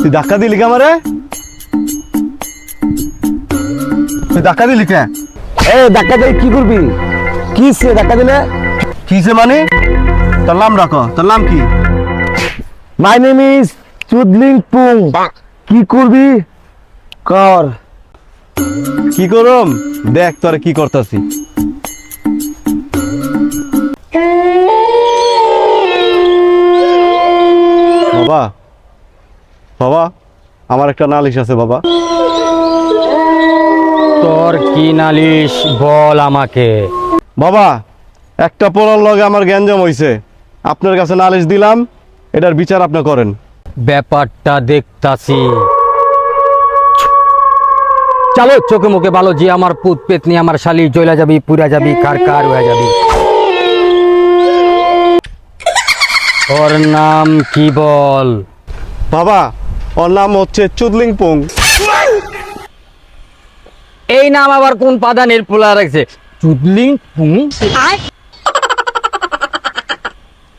তুই ধাক্কা দিলি কে আমারে? তুই ধাক্কা দিলি কে? এ ধাক্কা দিলে কি করবি? কি সে ধাক্কা দিলে? কিসে মানে? তোর নাম রাখো তোর নাম কি? মাই নেম ইজ চুদলিং পুং কি করবি? কর। কি করম? দেখ তোরে কি করতাছি। বাবা। বাবা আমার একটা নালিশ আছে বাবা। তোর কি নালিশ বল আমাকে। বাবা একটা পোলার লগে আমার গ্যাঞ্জাম হইছে। আপনার কাছে নালিশ দিলাম এটার বিচার আপনি করেন। ব্যাপারটা দেখতাছি। চলো চোখে মুখে ভালো যে আমার পুত পেতনি আমার শালি চলে যাবি পুরা যাবি কার কার হয়ে যাবি। ওর নাম কি বল? বাবা ওর নাম হচ্ছে চুদলিং পুং এই নাম আবার কোন পাদানের পোলা রাখছে? চুদলিং পুং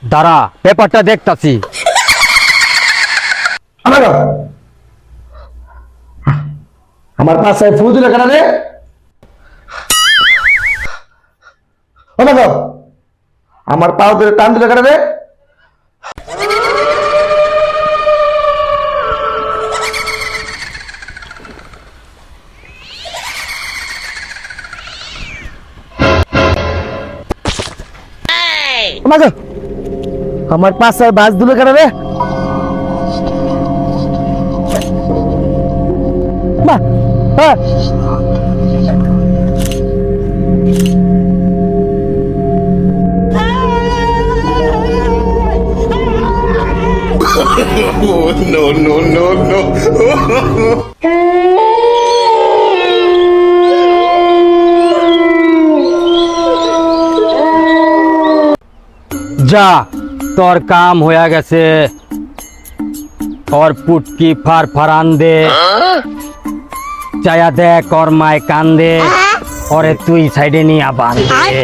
দাঁড়া ব্যাপারটা দেখতাছি। আমার পাশে ফু দিলে কেন রে? আমার পাও ধরে টান দিলে কেন রে? দেখো, আমার পাশে বাস দিলে কেন রে মা হ্যাঁ যা তোর কাম হয়ে গেছে ওর পুটকি ফার ফারান দে চায়া দেখ ওর মায় কান দে ওরে তুই সাইডে নিয়ে দে